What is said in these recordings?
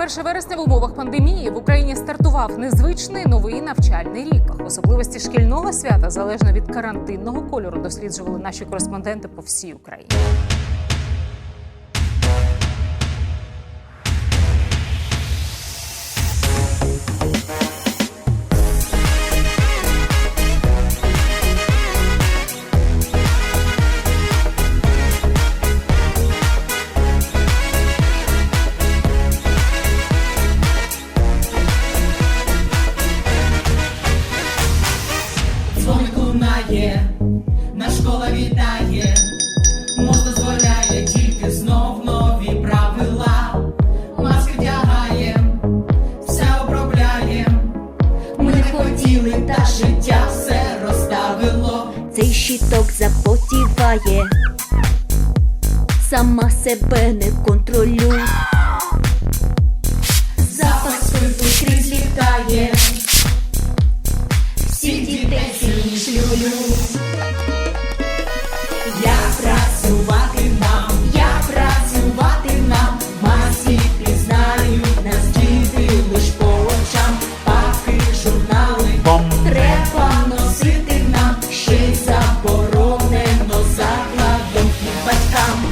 1 вересня в умовах пандемії в Україні стартував незвичний новий навчальний рік. Особливості шкільного свята залежно від карантинного кольору досліджували наші кореспонденти по всій Україні. Лунає, наш школа вітає, МОЗ дозволяє тільки знов нові правила. Маски вдягає, все обробляє. Ми не хотіли, та життя все розставило. Цей щиток запотіває, сама себе не контролюй. Спирту крізь літає. come.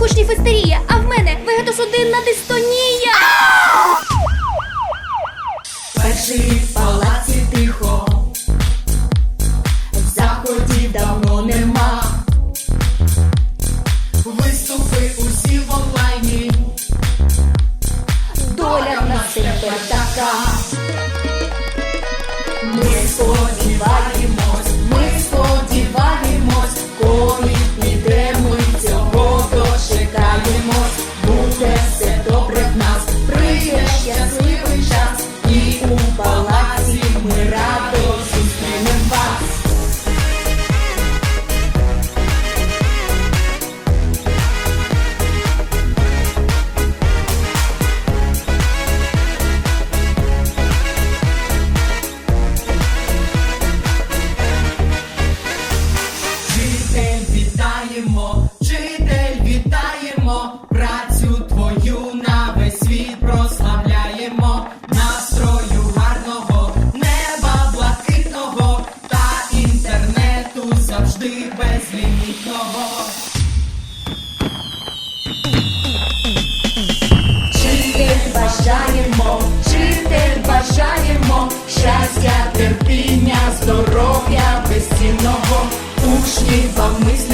Моїх істерія, а в мене вегетосудинна дистонія. Перший в палаці тихо, в заході давно нема. Виступи усі в онлайні, доля в нас тепер така. Безлімітного. Вчитель бажаємо, вчитель бажаємо, щастя, терпіння, здоров'я безцінного, учнів вам мислячи.